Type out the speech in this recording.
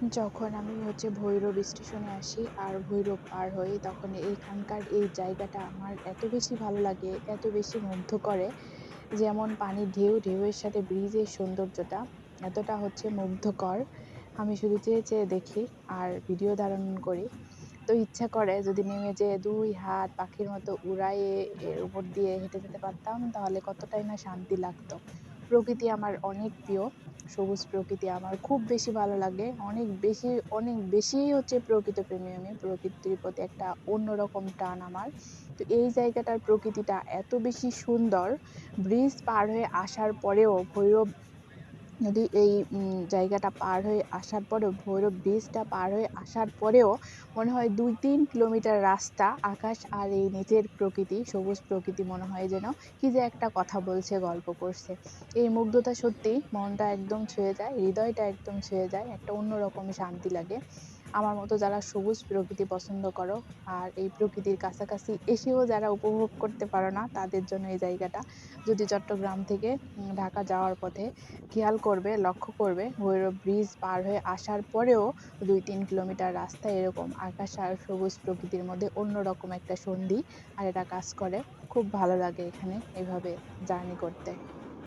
যখন আমি হচ্ছে ভৈরব স্টেশনে আসি আর ভৈরব পার হই, তখন এইখানকার এই জায়গাটা আমার এত বেশি ভালো লাগে, এত বেশি মুগ্ধ করে যেমন পানির ঢেউ, ঢেউয়ের সাথে ব্রিজের সৌন্দর্যটা এতটা হচ্ছে মুগ্ধকর। আমি শুধু চেয়ে চেয়ে দেখি আর ভিডিও ধারণ করি। তো ইচ্ছা করে যদি নেমে যেয়ে দুই হাত পাখির মতো উড়ায়ে এর উপর দিয়ে হেঁটে যেতে পারতাম, তাহলে কতটাই না শান্তি লাগতো। প্রকৃতি আমার অনেক প্রিয়। সবুজ প্রকৃতি আমার খুব বেশি ভালো লাগে। অনেক বেশি, অনেক বেশিই হচ্ছে প্রকৃত প্রেমী আমি। প্রকৃতির প্রতি একটা অন্যরকম টান আমার। তো এই জায়গাটার প্রকৃতিটা এত বেশি সুন্দর। ব্রিজ পার হয়ে আসার পরেও ভৈরব যদি এই জায়গাটা পার হয়ে আসার পরেও, ভৈরব ব্রিজটা পার হয়ে আসার পরেও মনে হয় দুই তিন কিলোমিটার রাস্তা, আকাশ আর এই নিচের প্রকৃতি, সবুজ প্রকৃতি মনে হয় যেন। কি যে একটা কথা বলছে, গল্প করছে। এই মুগ্ধতা সত্যি মনটা একদম ছুঁয়ে যায়, হৃদয়টা একদম ছুঁয়ে যায়, একটা অন্যরকম শান্তি লাগে। আমার মতো যারা সবুজ প্রকৃতি পছন্দ করো, আর এই প্রকৃতির কাছাকাছি এসেও যারা উপভোগ করতে পারো না, তাদের জন্য এই জায়গাটা। যদি চট্টগ্রাম থেকে ঢাকা যাওয়ার পথে খেয়াল করবে, লক্ষ্য করবে, ভৈরব ব্রিজ পার হয়ে আসার পরেও দুই তিন কিলোমিটার রাস্তা এরকম আকাশ আর সবুজ প্রকৃতির মধ্যে অন্যরকম একটা সন্ধি, আর এটা কাজ করে। খুব ভালো লাগে এখানে এভাবে জার্নি করতে।